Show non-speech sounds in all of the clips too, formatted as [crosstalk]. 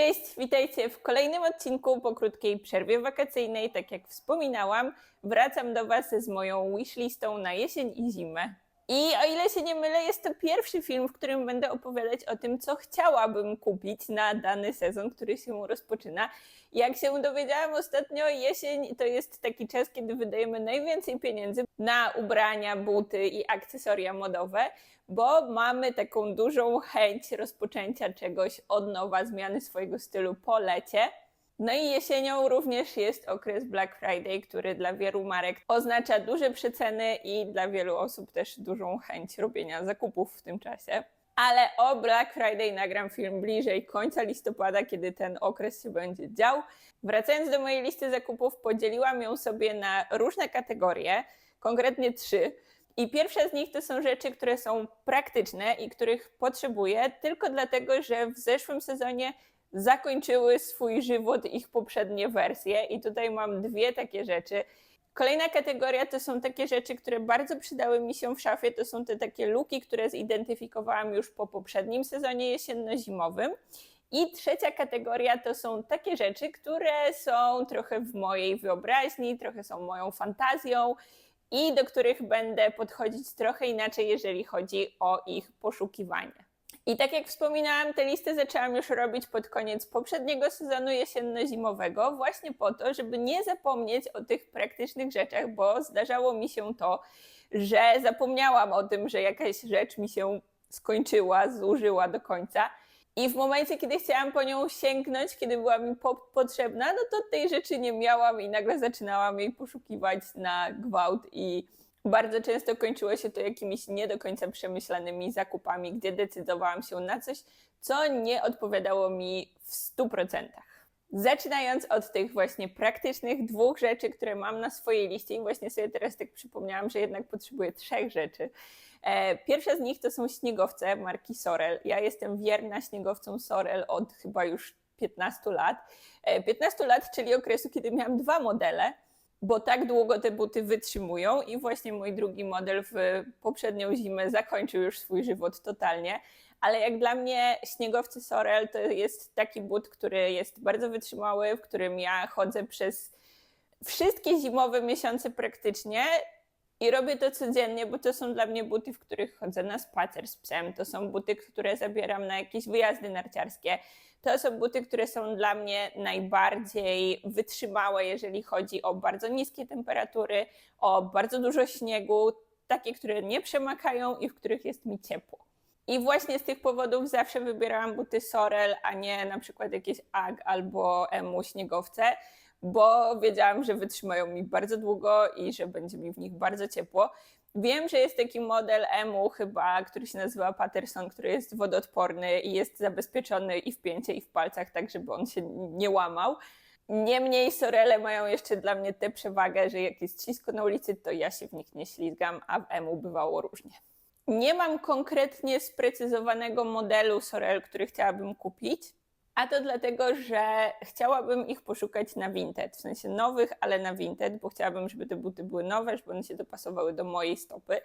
Cześć, witajcie w kolejnym odcinku po krótkiej przerwie wakacyjnej. Tak jak wspominałam, wracam do Was z moją wishlistą na jesień i zimę. I o ile się nie mylę, jest to pierwszy film, w którym będę opowiadać o tym, co chciałabym kupić na dany sezon, który się rozpoczyna. Jak się dowiedziałam ostatnio, jesień to jest taki czas, kiedy wydajemy najwięcej pieniędzy na ubrania, buty i akcesoria modowe, bo mamy taką dużą chęć rozpoczęcia czegoś od nowa, zmiany swojego stylu po lecie. No i jesienią również jest okres Black Friday, który dla wielu marek oznacza duże przeceny i dla wielu osób też dużą chęć robienia zakupów w tym czasie. Ale o Black Friday nagram film bliżej końca listopada, kiedy ten okres się będzie dział. Wracając do mojej listy zakupów, podzieliłam ją sobie na różne kategorie, konkretnie trzy. I pierwsza z nich to są rzeczy, które są praktyczne i których potrzebuję tylko dlatego, że w zeszłym sezonie zakończyły swój żywot ich poprzednie wersje. I tutaj mam dwie takie rzeczy. Kolejna kategoria to są takie rzeczy, które bardzo przydały mi się w szafie. To są te takie luki, które zidentyfikowałam już po poprzednim sezonie jesienno-zimowym. I trzecia kategoria to są takie rzeczy, które są trochę w mojej wyobraźni, trochę są moją fantazją i do których będę podchodzić trochę inaczej, jeżeli chodzi o ich poszukiwanie. I tak jak wspominałam, te listy zaczęłam już robić pod koniec poprzedniego sezonu jesienno-zimowego, właśnie po to, żeby nie zapomnieć o tych praktycznych rzeczach, bo zdarzało mi się to, że zapomniałam o tym, że jakaś rzecz mi się skończyła, zużyła do końca. I w momencie, kiedy chciałam po nią sięgnąć, kiedy była mi po potrzebna, no to tej rzeczy nie miałam i nagle zaczynałam jej poszukiwać na gwałt i bardzo często kończyło się to jakimiś nie do końca przemyślanymi zakupami, gdzie decydowałam się na coś, co nie odpowiadało mi w 100%. Zaczynając od tych właśnie praktycznych dwóch rzeczy, które mam na swojej liście, i właśnie sobie teraz tak przypomniałam, że jednak potrzebuję trzech rzeczy. E, pierwsza z nich to są śniegowce marki Sorel. Ja jestem wierna śniegowcom Sorel od chyba już 15 lat. 15 e, lat, czyli okresu, kiedy miałam dwa modele bo tak długo te buty wytrzymują i właśnie mój drugi model w poprzednią zimę zakończył już swój żywot totalnie. Ale jak dla mnie śniegowcy Sorel to jest taki but, który jest bardzo wytrzymały, w którym ja chodzę przez wszystkie zimowe miesiące praktycznie i robię to codziennie, bo to są dla mnie buty, w których chodzę na spacer z psem. To są buty, które zabieram na jakieś wyjazdy narciarskie. To są buty, które są dla mnie najbardziej wytrzymałe, jeżeli chodzi o bardzo niskie temperatury, o bardzo dużo śniegu, takie, które nie przemakają i w których jest mi ciepło. I właśnie z tych powodów zawsze wybierałam buty Sorel, a nie na przykład jakieś AG albo EMU śniegowce, bo wiedziałam, że wytrzymają mi bardzo długo i że będzie mi w nich bardzo ciepło. Wiem, że jest taki model EMU chyba, który się nazywa Patterson, który jest wodoodporny i jest zabezpieczony i w pięcie, i w palcach, tak żeby on się nie łamał. Niemniej sorele mają jeszcze dla mnie tę przewagę, że jak jest ślisko na ulicy, to ja się w nich nie ślizgam, a w EMU bywało różnie. Nie mam konkretnie sprecyzowanego modelu sorel, który chciałabym kupić, a to dlatego, że chciałabym ich poszukać na Vinted, w sensie nowych, ale na Vinted, bo chciałabym, żeby te buty były nowe, żeby one się dopasowały do mojej stopy.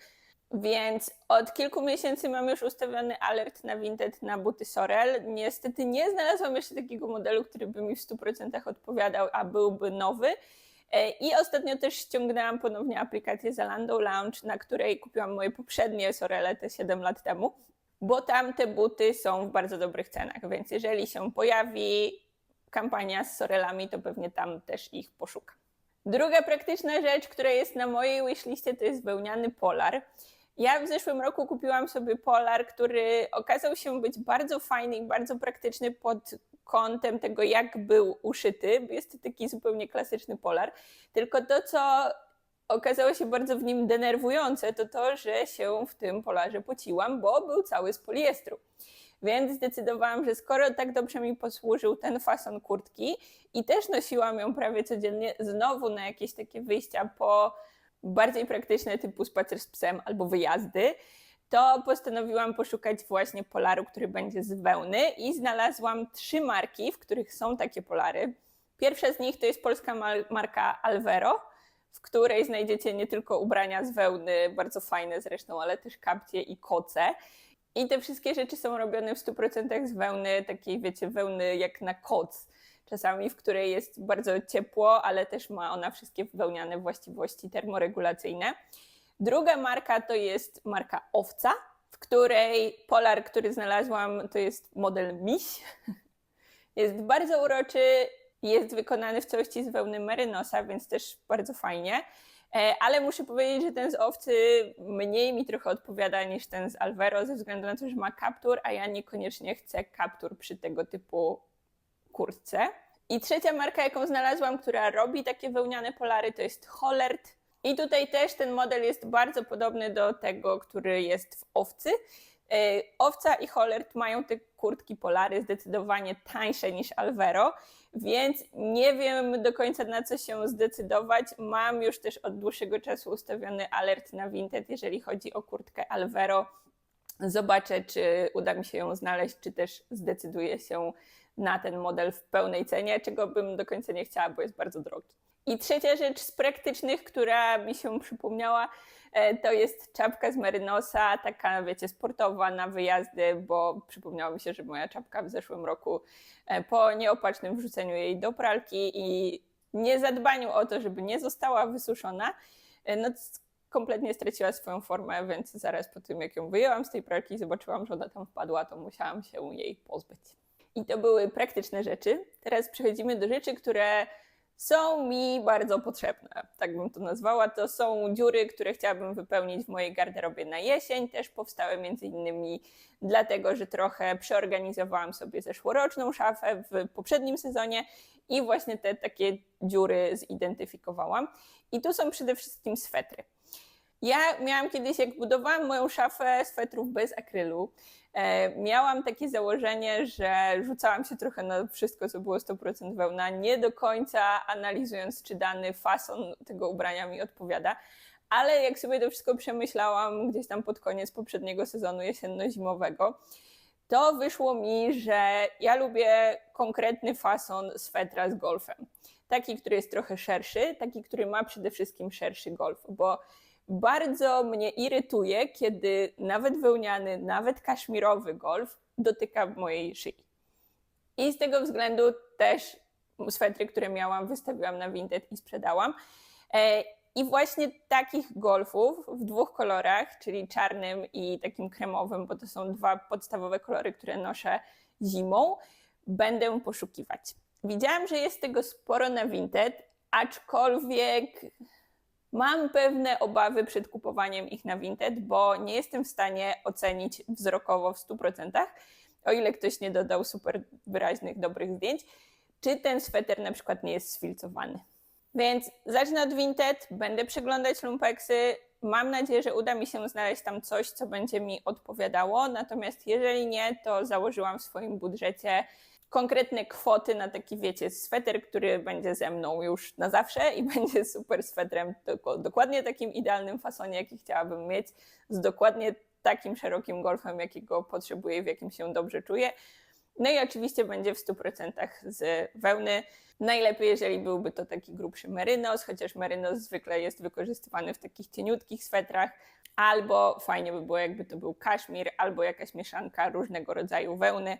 Więc od kilku miesięcy mam już ustawiony alert na Vinted na buty Sorel. Niestety nie znalazłam jeszcze takiego modelu, który by mi w 100% odpowiadał, a byłby nowy. E, I ostatnio też ściągnęłam ponownie aplikację Zalando Lounge, na której kupiłam moje poprzednie Sorele te 7 lat temu bo tam te buty są w bardzo dobrych cenach, więc jeżeli się pojawi kampania z sorelami, to pewnie tam też ich poszukam. Druga praktyczna rzecz, która jest na mojej wishliście, to jest wełniany polar. Ja w zeszłym roku kupiłam sobie polar, który okazał się być bardzo fajny i bardzo praktyczny pod kątem tego, jak był uszyty. Jest to taki zupełnie klasyczny polar. Tylko to, co okazało się bardzo w nim denerwujące, to to, że się w tym polarze pociłam, bo był cały z poliestru. Więc zdecydowałam, że skoro tak dobrze mi posłużył ten fason kurtki i też nosiłam ją prawie codziennie, znowu na jakieś takie wyjścia po bardziej praktyczne typu spacer z psem albo wyjazdy, to postanowiłam poszukać właśnie polaru, który będzie z wełny i znalazłam trzy marki, w których są takie polary. Pierwsza z nich to jest polska marka Alvero w której znajdziecie nie tylko ubrania z wełny, bardzo fajne zresztą, ale też kapcie i koce. I te wszystkie rzeczy są robione w 100% z wełny, takiej wiecie, wełny jak na koc. Czasami, w której jest bardzo ciepło, ale też ma ona wszystkie wełniane właściwości termoregulacyjne. Druga marka to jest marka Owca, w której polar, który znalazłam, to jest model Miś. [laughs] Jest bardzo uroczy, jest wykonany w całości z wełny merynosa, więc też bardzo fajnie. E, ale muszę powiedzieć, że ten z owcy mniej mi trochę odpowiada niż ten z Alvero, ze względu na to, że ma kaptur, a ja niekoniecznie chcę kaptur przy tego typu kurtce. I trzecia marka, jaką znalazłam, która robi takie wełniane polary, to jest Hollert. I tutaj też ten model jest bardzo podobny do tego, który jest w owcy. E, owca i Hollert mają te kurtki polary zdecydowanie tańsze niż Alvero, więc nie wiem do końca na co się zdecydować. Mam już też od dłuższego czasu ustawiony alert na Vinted, jeżeli chodzi o kurtkę Alvero. Zobaczę, czy uda mi się ją znaleźć, czy też zdecyduję się na ten model w pełnej cenie, czego bym do końca nie chciała, bo jest bardzo drogi. I trzecia rzecz z praktycznych, która mi się przypomniała, e, to jest czapka z merynosa, taka wiecie, sportowa na wyjazdy, bo przypomniało mi się, że moja czapka w zeszłym roku e, po nieopatrznym wrzuceniu jej do pralki i niezadbaniu o to, żeby nie została wysuszona, e, no kompletnie straciła swoją formę, więc zaraz po tym, jak ją wyjęłam z tej pralki i zobaczyłam, że ona tam wpadła, to musiałam się jej pozbyć. I to były praktyczne rzeczy. Teraz przechodzimy do rzeczy, które są mi bardzo potrzebne, tak bym to nazwała. To są dziury, które chciałabym wypełnić w mojej garderobie na jesień. Też powstały między innymi dlatego, że trochę przeorganizowałam sobie zeszłoroczną szafę w poprzednim sezonie i właśnie te takie dziury zidentyfikowałam. I tu są przede wszystkim swetry. Ja miałam kiedyś, jak budowałam moją szafę swetrów bez akrylu, miałam takie założenie, że rzucałam się trochę na wszystko, co było 100% wełna, nie do końca analizując, czy dany fason tego ubrania mi odpowiada. Ale jak sobie to wszystko przemyślałam gdzieś tam pod koniec poprzedniego sezonu jesienno-zimowego, to wyszło mi, że ja lubię konkretny fason swetra z golfem. Taki, który jest trochę szerszy, taki, który ma przede wszystkim szerszy golf, bo bardzo mnie irytuje, kiedy nawet wełniany, nawet kaszmirowy golf dotyka mojej szyi. I z tego względu też swetry, które miałam, wystawiłam na Vinted i sprzedałam. E, I właśnie takich golfów w dwóch kolorach, czyli czarnym i takim kremowym, bo to są dwa podstawowe kolory, które noszę zimą, będę poszukiwać. Widziałam, że jest tego sporo na Vinted, aczkolwiek Mam pewne obawy przed kupowaniem ich na Vinted, bo nie jestem w stanie ocenić wzrokowo w 100%, o ile ktoś nie dodał super wyraźnych, dobrych zdjęć, czy ten sweter na przykład nie jest sfilcowany. Więc zacznę od Vinted, będę przeglądać lumpeksy. Mam nadzieję, że uda mi się znaleźć tam coś, co będzie mi odpowiadało. Natomiast jeżeli nie, to założyłam w swoim budżecie konkretne kwoty na taki, wiecie, sweter, który będzie ze mną już na zawsze i [laughs] będzie super swetrem, dokładnie takim idealnym fasonie, jaki chciałabym mieć, z dokładnie takim szerokim golfem, jakiego potrzebuję, w jakim się dobrze czuję. No i oczywiście będzie w 100% z wełny. Najlepiej, jeżeli byłby to taki grubszy merynos, chociaż merynos zwykle jest wykorzystywany w takich cieniutkich swetrach, albo fajnie by było, jakby to był kaszmir, albo jakaś mieszanka różnego rodzaju wełny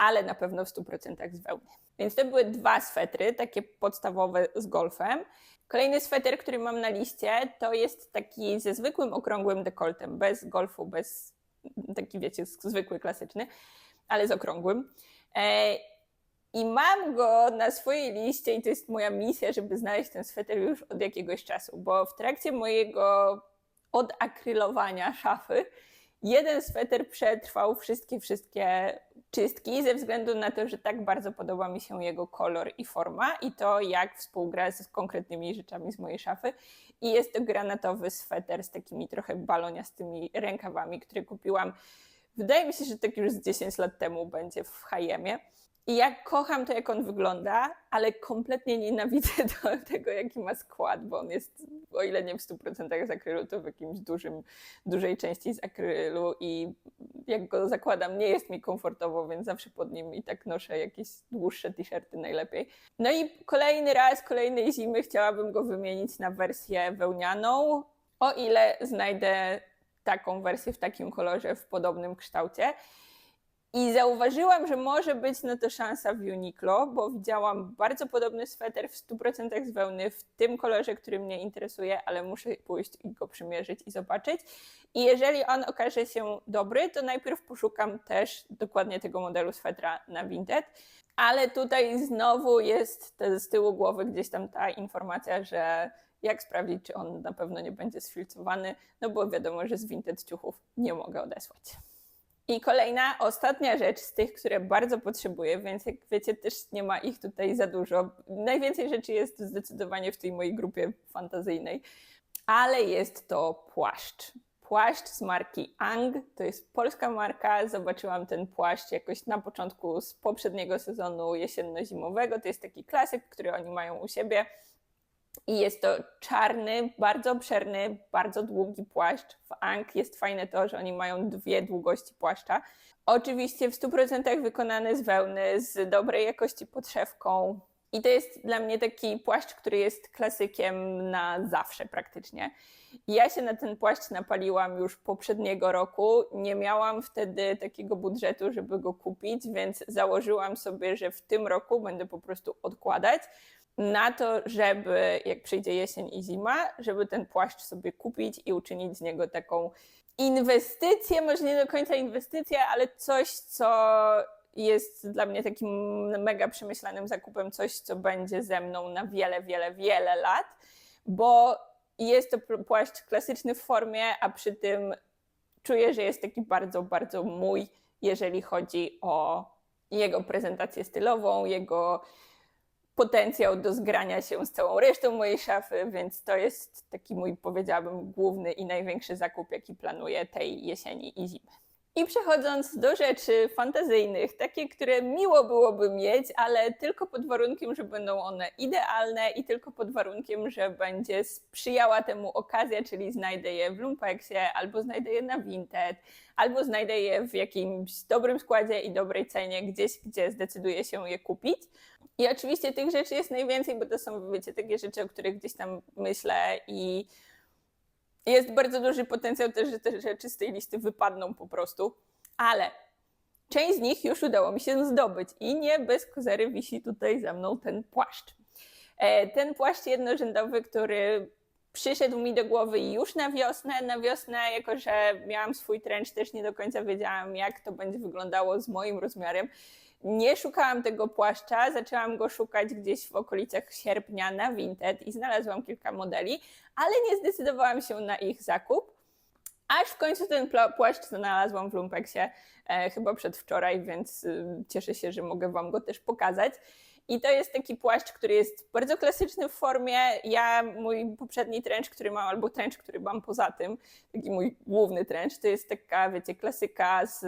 ale na pewno w 100% z wełny. Więc to były dwa swetry, takie podstawowe z golfem. Kolejny sweter, który mam na liście, to jest taki ze zwykłym okrągłym dekoltem, bez golfu, bez taki wiecie, zwykły, klasyczny, ale z okrągłym. E, I mam go na swojej liście i to jest moja misja, żeby znaleźć ten sweter już od jakiegoś czasu, bo w trakcie mojego odakrylowania szafy jeden sweter przetrwał wszystkie, wszystkie czystki ze względu na to, że tak bardzo podoba mi się jego kolor i forma i to jak współgra z konkretnymi rzeczami z mojej szafy. I jest to granatowy sweter z takimi trochę baloniastymi rękawami, który kupiłam. Wydaje mi się, że tak już z 10 lat temu będzie w H&Mie. I ja kocham to, jak on wygląda, ale kompletnie nienawidzę [laughs] tego, jaki ma skład, bo on jest, o ile nie w 100% z akrylu, to w jakimś dużym, dużej części z akrylu i jak go zakładam, nie jest mi komfortowo, więc zawsze pod nim i tak noszę jakieś dłuższe t-shirty najlepiej. No i kolejny raz, kolejnej zimy chciałabym go wymienić na wersję wełnianą, o ile znajdę taką wersję w takim kolorze, w podobnym kształcie. I zauważyłam, że może być na to szansa w Uniqlo, bo widziałam bardzo podobny sweter w 100% z wełny w tym kolorze, który mnie interesuje, ale muszę pójść i go przymierzyć i zobaczyć. I jeżeli on okaże się dobry, to najpierw poszukam też dokładnie tego modelu swetra na Vinted. Ale tutaj znowu jest te, z tyłu głowy gdzieś tam ta informacja, że jak sprawdzić, czy on na pewno nie będzie sfilcowany, no bo wiadomo, że z Vinted ciuchów nie mogę odesłać. I kolejna, ostatnia rzecz z tych, które bardzo potrzebuję, więc jak wiecie, też nie ma ich tutaj za dużo. Najwięcej rzeczy jest zdecydowanie w tej mojej grupie fantazyjnej, ale jest to płaszcz. Płaszcz z marki Ang, to jest polska marka. Zobaczyłam ten płaszcz jakoś na początku z poprzedniego sezonu jesienno-zimowego. To jest taki klasyk, który oni mają u siebie. I jest to czarny, bardzo obszerny, bardzo długi płaszcz. W Ang jest fajne to, że oni mają dwie długości płaszcza. Oczywiście w 100% wykonany z wełny, z dobrej jakości podszewką. I to jest dla mnie taki płaszcz, który jest klasykiem na zawsze praktycznie. Ja się na ten płaszcz napaliłam już poprzedniego roku. Nie miałam wtedy takiego budżetu, żeby go kupić, więc założyłam sobie, że w tym roku będę po prostu odkładać na to, żeby jak przyjdzie jesień i zima, żeby ten płaszcz sobie kupić i uczynić z niego taką inwestycję, może nie do końca inwestycję, ale coś, co jest dla mnie takim mega przemyślanym zakupem, coś, co będzie ze mną na wiele, wiele, wiele lat, bo jest to płaszcz klasyczny w formie, a przy tym czuję, że jest taki bardzo, bardzo mój, jeżeli chodzi o jego prezentację stylową, jego potencjał do zgrania się z całą resztą mojej szafy, więc to jest taki mój, powiedziałabym, główny i największy zakup, jaki planuję tej jesieni i zimy. I przechodząc do rzeczy fantazyjnych, takie, które miło byłoby mieć, ale tylko pod warunkiem, że będą one idealne i tylko pod warunkiem, że będzie sprzyjała temu okazja, czyli znajdę je w Lumpeksie, albo znajdę je na Vinted, albo znajdę je w jakimś dobrym składzie i dobrej cenie, gdzieś, gdzie zdecyduję się je kupić. I oczywiście tych rzeczy jest najwięcej, bo to są, wiecie, takie rzeczy, o których gdzieś tam myślę i jest bardzo duży potencjał też, że te rzeczy z tej listy wypadną po prostu. Ale część z nich już udało mi się zdobyć i nie bez kozery wisi tutaj za mną ten płaszcz. E, ten płaszcz jednorzędowy, który przyszedł mi do głowy już na wiosnę. Na wiosnę, jako że miałam swój trench, też nie do końca wiedziałam, jak to będzie wyglądało z moim rozmiarem. Nie szukałam tego płaszcza, zaczęłam go szukać gdzieś w okolicach sierpnia na Vinted i znalazłam kilka modeli, ale nie zdecydowałam się na ich zakup. Aż w końcu ten płaszcz znalazłam w Lumpeksie e, chyba przedwczoraj, więc y, cieszę się, że mogę Wam go też pokazać. I to jest taki płaszcz, który jest bardzo klasyczny w formie. Ja, mój poprzedni trench, który mam, albo trench, który mam poza tym, taki mój główny trench, to jest taka, wiecie, klasyka z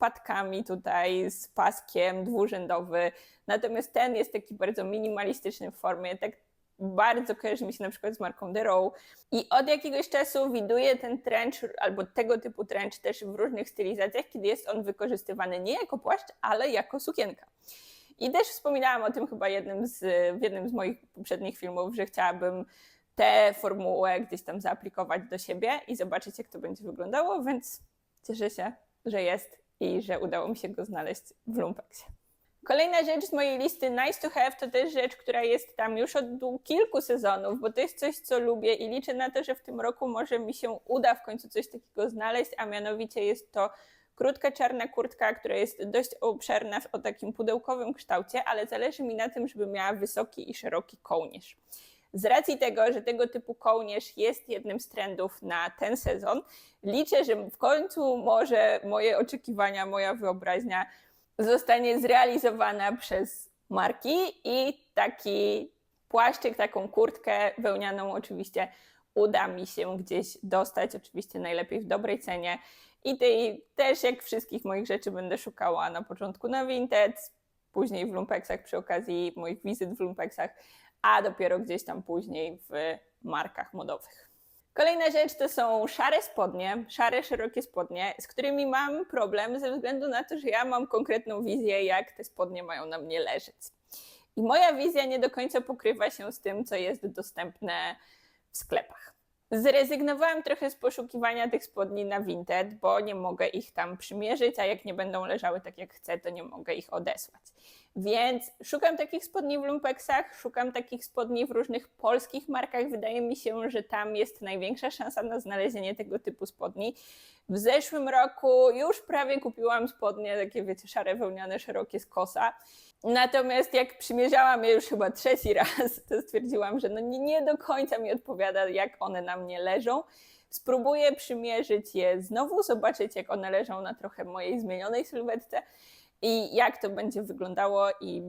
patkami tutaj, z paskiem dwurzędowy. Natomiast ten jest taki bardzo minimalistyczny w formie, tak bardzo kojarzy mi się na przykład z marką The Row i od jakiegoś czasu widuję ten trench albo tego typu trench też w różnych stylizacjach, kiedy jest on wykorzystywany nie jako płaszcz, ale jako sukienka. I też wspominałam o tym chyba jednym z, w jednym z moich poprzednich filmów, że chciałabym tę formułę gdzieś tam zaaplikować do siebie i zobaczyć, jak to będzie wyglądało, więc cieszę się, że jest i że udało mi się go znaleźć w Lumpeksie. Kolejna rzecz z mojej listy Nice to Have to też rzecz, która jest tam już od kilku sezonów, bo to jest coś, co lubię i liczę na to, że w tym roku może mi się uda w końcu coś takiego znaleźć, a mianowicie jest to krótka czarna kurtka, która jest dość obszerna o takim pudełkowym kształcie, ale zależy mi na tym, żeby miała wysoki i szeroki kołnierz. Z racji tego, że tego typu kołnierz jest jednym z trendów na ten sezon, liczę, że w końcu może moje oczekiwania, moja wyobraźnia zostanie zrealizowana przez marki i taki płaszczyk, taką kurtkę wełnianą oczywiście uda mi się gdzieś dostać, oczywiście najlepiej w dobrej cenie. I tej też jak wszystkich moich rzeczy będę szukała na początku na Vinted, później w Lumpeksach przy okazji moich wizyt w Lumpeksach, a dopiero gdzieś tam później w markach modowych. Kolejna rzecz to są szare spodnie, szare, szerokie spodnie, z którymi mam problem ze względu na to, że ja mam konkretną wizję, jak te spodnie mają na mnie leżeć. I moja wizja nie do końca pokrywa się z tym, co jest dostępne w sklepach. Zrezygnowałam trochę z poszukiwania tych spodni na Vinted, bo nie mogę ich tam przymierzyć, a jak nie będą leżały tak jak chcę, to nie mogę ich odesłać. Więc szukam takich spodni w lumpeksach, szukam takich spodni w różnych polskich markach. Wydaje mi się, że tam jest największa szansa na znalezienie tego typu spodni. W zeszłym roku już prawie kupiłam spodnie, takie wiecie, szare, wełniane, szerokie z kosa. Natomiast jak przymierzałam je już chyba trzeci [laughs] raz, to stwierdziłam, że no nie, nie do końca mi odpowiada, jak one na mnie leżą. Spróbuję przymierzyć je znowu, zobaczyć, jak one leżą na trochę mojej zmienionej sylwetce i jak to będzie wyglądało i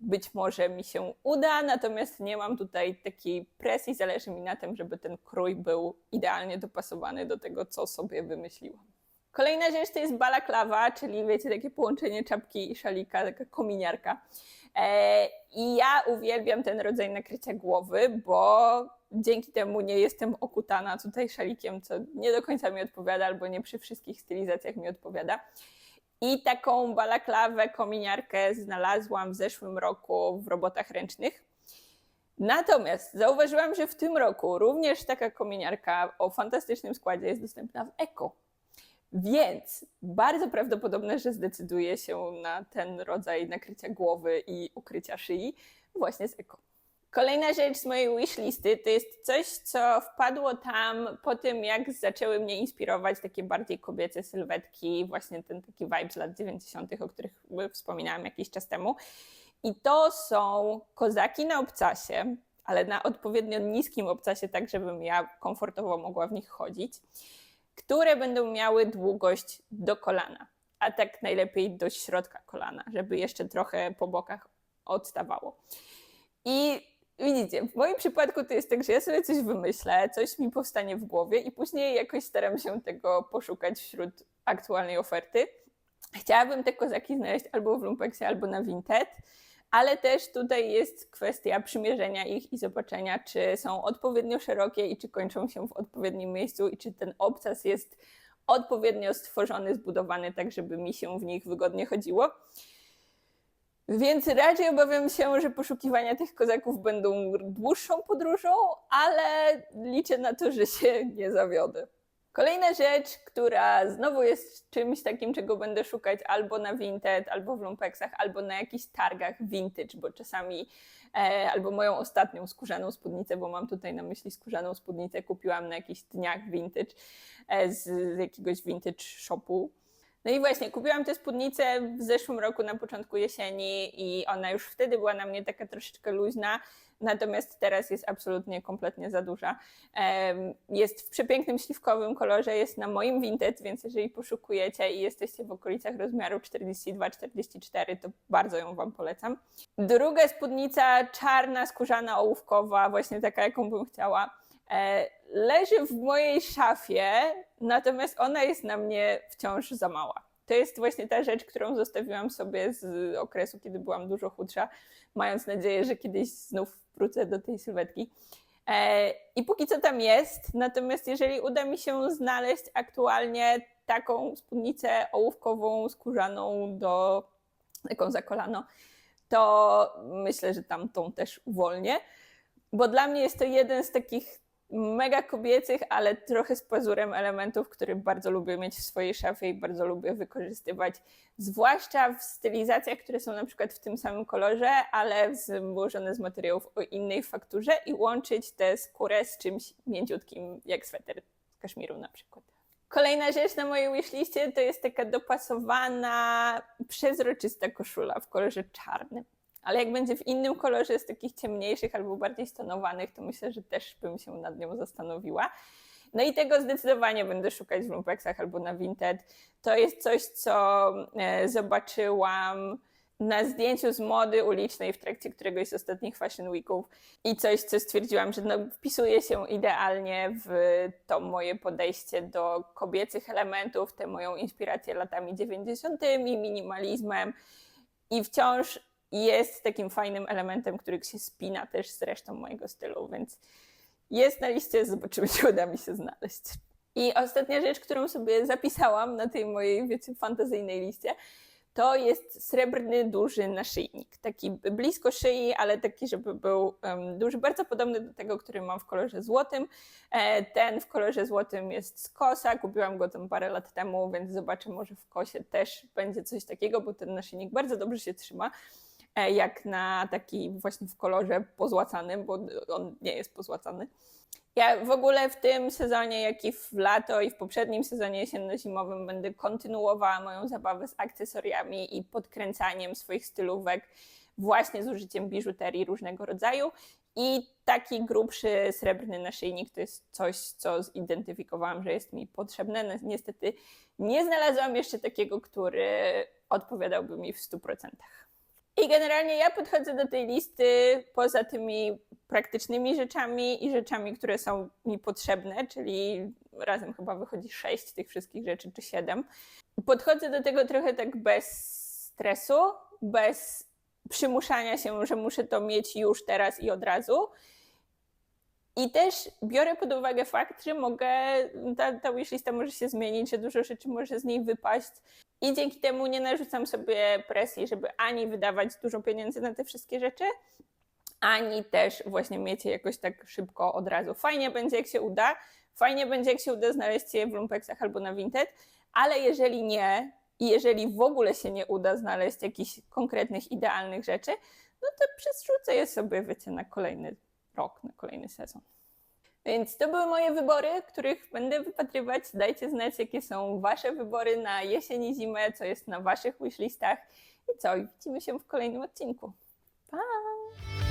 być może mi się uda, natomiast nie mam tutaj takiej presji, zależy mi na tym, żeby ten krój był idealnie dopasowany do tego, co sobie wymyśliłam. Kolejna rzecz to jest balaklawa, czyli wiecie, takie połączenie czapki i szalika, taka kominiarka. E, I ja uwielbiam ten rodzaj nakrycia głowy, bo dzięki temu nie jestem okutana tutaj szalikiem, co nie do końca mi odpowiada, albo nie przy wszystkich stylizacjach mi odpowiada. I taką balaklawę, kominiarkę znalazłam w zeszłym roku w robotach ręcznych. Natomiast zauważyłam, że w tym roku również taka kominiarka o fantastycznym składzie jest dostępna w Eko. Więc bardzo prawdopodobne, że zdecyduję się na ten rodzaj nakrycia głowy i ukrycia szyi właśnie z Eko. Kolejna rzecz z mojej wishlisty to jest coś, co wpadło tam po tym, jak zaczęły mnie inspirować takie bardziej kobiece sylwetki, właśnie ten taki vibe z lat 90., o których wspominałam jakiś czas temu. I to są kozaki na obcasie, ale na odpowiednio niskim obcasie, tak żebym ja komfortowo mogła w nich chodzić, które będą miały długość do kolana, a tak najlepiej do środka kolana, żeby jeszcze trochę po bokach odstawało. I Widzicie, w moim przypadku to jest tak, że ja sobie coś wymyślę, coś mi powstanie w głowie i później jakoś staram się tego poszukać wśród aktualnej oferty. Chciałabym te kozaki znaleźć albo w Lumpeksie, albo na Vinted, ale też tutaj jest kwestia przymierzenia ich i zobaczenia, czy są odpowiednio szerokie i czy kończą się w odpowiednim miejscu i czy ten obcas jest odpowiednio stworzony, zbudowany tak, żeby mi się w nich wygodnie chodziło. Więc raczej obawiam się, że poszukiwania tych kozaków będą dłuższą podróżą, ale liczę na to, że się nie zawiodę. Kolejna rzecz, która znowu jest czymś takim, czego będę szukać albo na Vinted, albo w Lumpeksach, albo na jakichś targach vintage, bo czasami, e, albo moją ostatnią skórzaną spódnicę, bo mam tutaj na myśli skórzaną spódnicę, kupiłam na jakichś dniach vintage e, z, z jakiegoś vintage shopu no i właśnie, kupiłam tę spódnicę w zeszłym roku na początku jesieni i ona już wtedy była na mnie taka troszeczkę luźna, natomiast teraz jest absolutnie kompletnie za duża. Jest w przepięknym śliwkowym kolorze, jest na moim Vinted, więc jeżeli poszukujecie i jesteście w okolicach rozmiaru 42-44, to bardzo ją Wam polecam. Druga spódnica czarna, skórzana, ołówkowa, właśnie taka, jaką bym chciała leży w mojej szafie, natomiast ona jest na mnie wciąż za mała. To jest właśnie ta rzecz, którą zostawiłam sobie z okresu, kiedy byłam dużo chudsza, mając nadzieję, że kiedyś znów wrócę do tej sylwetki. E, I póki co tam jest, natomiast jeżeli uda mi się znaleźć aktualnie taką spódnicę ołówkową, skórzaną do taką za kolano, to myślę, że tamtą też uwolnię, bo dla mnie jest to jeden z takich mega kobiecych, ale trochę z pazurem elementów, które bardzo lubię mieć w swojej szafie i bardzo lubię wykorzystywać, zwłaszcza w stylizacjach, które są na przykład w tym samym kolorze, ale złożone z materiałów o innej fakturze i łączyć tę skórę z czymś mięciutkim, jak sweter z kaszmiru na przykład. Kolejna rzecz na mojej wishliście to jest taka dopasowana, przezroczysta koszula w kolorze czarnym ale jak będzie w innym kolorze, z takich ciemniejszych albo bardziej stonowanych, to myślę, że też bym się nad nią zastanowiła. No i tego zdecydowanie będę szukać w lumpeksach albo na Vinted. To jest coś, co e, zobaczyłam na zdjęciu z mody ulicznej w trakcie któregoś z ostatnich Fashion Weeków i coś, co stwierdziłam, że no, wpisuje się idealnie w to moje podejście do kobiecych elementów, tę moją inspirację latami 90., minimalizmem i wciąż jest takim fajnym elementem, który się spina też z resztą mojego stylu, więc jest na liście, zobaczymy, [laughs] czy uda mi się znaleźć. I ostatnia rzecz, którą sobie zapisałam na tej mojej, wiecie, fantazyjnej liście, to jest srebrny, duży naszyjnik. Taki blisko szyi, ale taki, żeby był em, duży, bardzo podobny do tego, który mam w kolorze złotym. E, ten w kolorze złotym jest z kosa, kupiłam go tam parę lat temu, więc zobaczę, może w kosie też będzie coś takiego, bo ten naszyjnik bardzo dobrze się trzyma jak na taki właśnie w kolorze pozłacanym, bo on nie jest pozłacany. Ja w ogóle w tym sezonie, jak i w lato i w poprzednim sezonie jesienno-zimowym będę kontynuowała moją zabawę z akcesoriami i podkręcaniem swoich stylówek właśnie z użyciem biżuterii różnego rodzaju. I taki grubszy srebrny naszyjnik to jest coś, co zidentyfikowałam, że jest mi potrzebne. Niestety nie znalazłam jeszcze takiego, który odpowiadałby mi w 100%. I generalnie ja podchodzę do tej listy poza tymi praktycznymi rzeczami i rzeczami, które są mi potrzebne, czyli razem chyba wychodzi sześć tych wszystkich rzeczy, czy siedem. Podchodzę do tego trochę tak bez stresu, bez przymuszania się, że muszę to mieć już teraz i od razu. I też biorę pod uwagę fakt, że mogę, ta, ta wishlista może się zmienić, że dużo rzeczy może z niej wypaść. I dzięki temu nie narzucam sobie presji, żeby ani wydawać dużo pieniędzy na te wszystkie rzeczy, ani też właśnie mieć je jakoś tak szybko od razu. Fajnie będzie, jak się uda, fajnie będzie, jak się uda znaleźć je w Lumpeksach albo na Vinted, ale jeżeli nie i jeżeli w ogóle się nie uda znaleźć jakichś konkretnych, idealnych rzeczy, no to przerzucę je sobie, wiecie, na kolejny rok, na kolejny sezon. Więc to były moje wybory, których będę wypatrywać. Dajcie znać, jakie są Wasze wybory na jesień i zimę, co jest na Waszych wishlistach i co. Widzimy się w kolejnym odcinku. Pa!